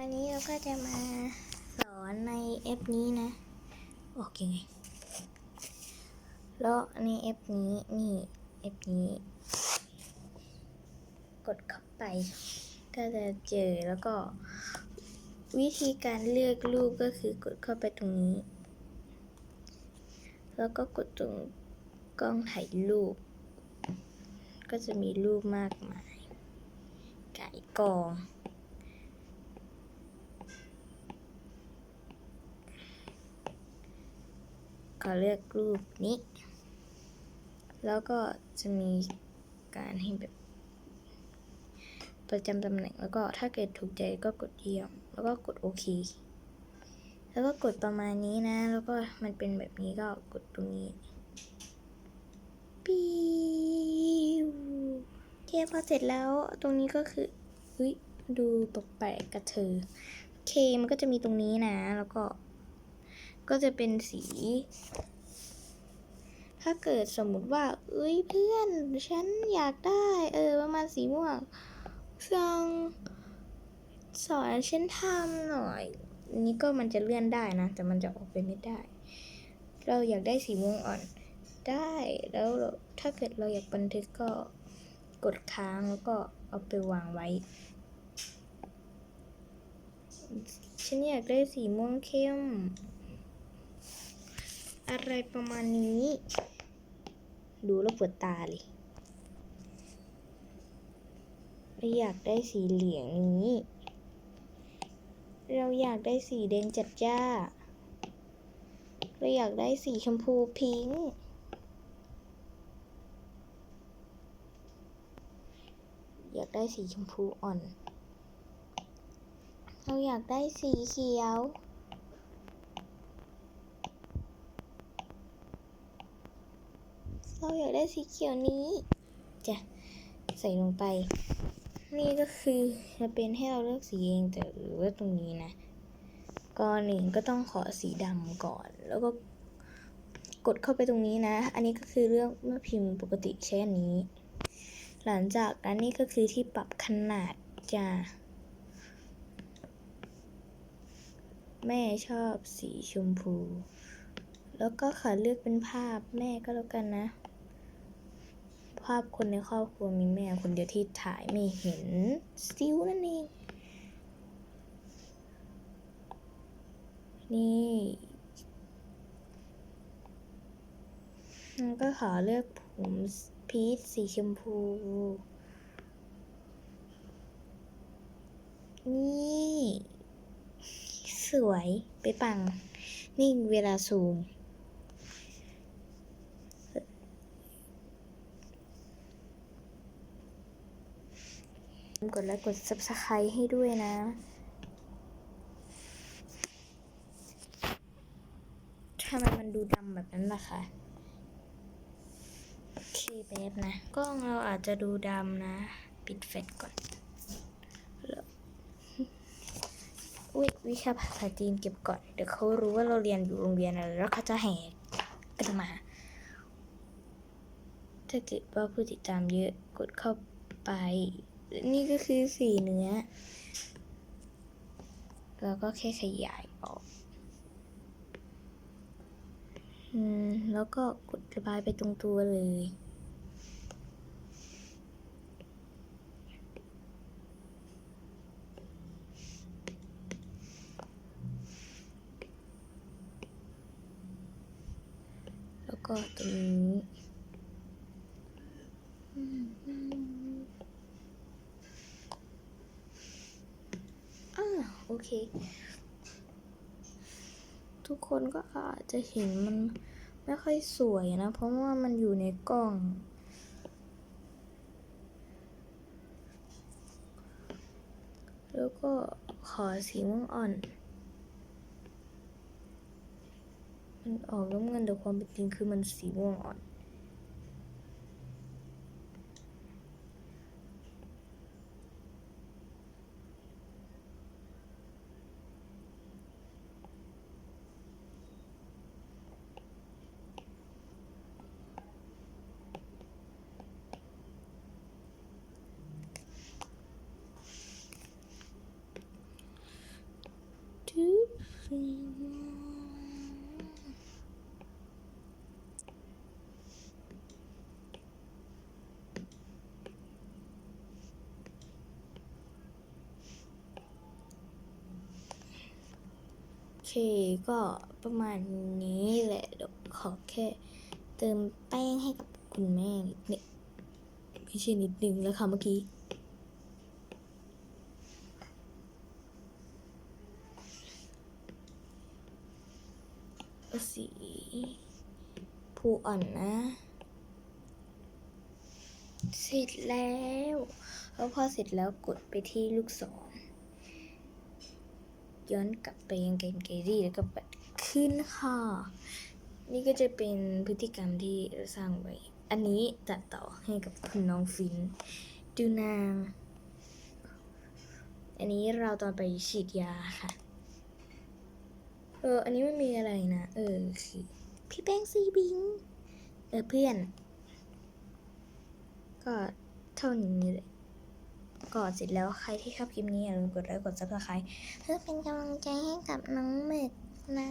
วันนี้เราก็จะมาสอนในแอปนี้นะ ออกยังไงแล้วในแอปนี้นี่แอปนี้ กดเข้าไป ก็จะเจอแล้วก็ วิธีการเลือกรูปก็คือกดเข้าไปตรงนี้ แล้วก็กดตรงกล้องถ่ายรูป ก็จะมีรูปมากมายไก่กอง ก็เลือกรูปนี้ แล้วก็จะมีการให้แบบ ประจำตำแหน่งแล้วก็ถ้าเกิดถูกใจก็กดเยี่ยม แล้วก็กดโอเค แล้วก็กดประมาณนี้นะ แล้วก็มันเป็นแบบนี้ก็กดตรงนี้ปิวโอเคพอเสร็จแล้วตรงนี้ก็คืออุ้ยดูตกแปลกกับเธอโอเคมันก็จะมีตรงนี้นะ แล้วก็ ก็จะเป็นสี ถ้าเกิดสมมุติว่า เอ้ยเพื่อน ฉันอยากได้ เออ ประมาณสีม่วงฟังสอนฉันทำหน่อย นี้ก็มันจะเลื่อนได้นะ แต่มันจะออกไปไม่ได้ เราอยากได้สีม่วงอ่อน ได้ แล้วถ้าเกิดเราอยากบันทึกก็กดค้างแล้วก็เอาไปวางไว้ ฉันอยากได้สีม่วงเข้ม อะไรประมาณนี้ ดูแล้วปวดตาเลยเราอยากได้สีเหลืองนี้ เราอยากได้สีแดงจัดจ้า เราอยากได้สีชมพูพิงค์อยากได้สีชมพูอ่อน เราอยากได้สีเขียว เราอยากได้สีเขียวนี้ จะใส่ลงไป นี่ก็คือจะเป็นให้เราเลือกสีเองแต่หรือว่าตรงนี้นะก่อนหนึ่งก็ต้องขอสีดำก่อน แล้วก็กดเข้าไปตรงนี้นะ อันนี้ก็คือเลือกเมื่อพิมพ์ปกติใช้อันนี้ หลังจากนั้นนี่ก็คือที่ปรับขนาดจ้าแม่ชอบสีชมพู แล้วก็ขอเลือกเป็นภาพแม่ก็แล้วกันนะ ภาพคนในครอบครัวมีแม่คนเดียวที่ถ่ายไม่เห็นซิวนั่นเอง นี่ก็ขอเลือกผมพีชสีชมพู นี่ สวยไปปัง นี่เวลาซูม กดไลค์กด subscribe ให้ด้วยนะทำไมมันดูดำแบบนั้นล่ะคะโอเคแป๊บนะ กล้องเราอาจจะดูดำนะ ปิดแฟลชก่อนวอุ๊ยวิชาภาษาจีนเก็บก่อน เดี๋ยวเขารู้ว่าเราเรียนอยู่โรงเรียนอะไรแล้วเขาจะแหกกันมาถ้าเกิดว่าผู้ติดตามเยอะกดเข้าไป นี่ก็คือสีเนื้อแล้วก็แค่ขยายออกอืมแล้วก็กดระบายไปตรงตัวเลยแล้วก็ตรงนี้อืมอืมอ่าโอ เค ทุกคนก็อาจจะเห็นมันไม่ค่อยสวยนะ เพราะว่ามันอยู่ในกล้อง แล้วก็ขอสีม่วงอ่อน มันออกน้ำเงินแต่ความเป็นจริงคือมันสีม่วงอ่อน โฟิน โอเคก็ประมาณนี้แหละเดี๋ยวขอแค่เติมแป้งให้กับคุณแม่นิดนึงไม่ใช่นิดนึงแล้วค่ะเมื่อกี้ สีผูอ่อนนะ เสร็จแล้วแล้วพอเสร็จแล้วกดไปที่ลูกศรย้อนกลับไปยังเกนเกรี่แล้วก็ปัดขึ้นค่ะ นี่ก็จะเป็นพฤติกรรมที่เราสร้างไว้ อันนี้ตัดต่อให้กับคุณน้องฟิน ดูนาง อันนี้เราตอนไปฉีดยาค่ะ ออ อันนี้ไม่มีอะไรนะ เออคือพี่แป้งซีบิง เออเพื่อน ก็เท่านี้เลยก็เสร็จแล้วใครที่ชอบคลิปนี้อย่าลืมกดไลค์กดซับสไครต์เพื่อเป็นกำลังใจให้กับน้องหมึกนะ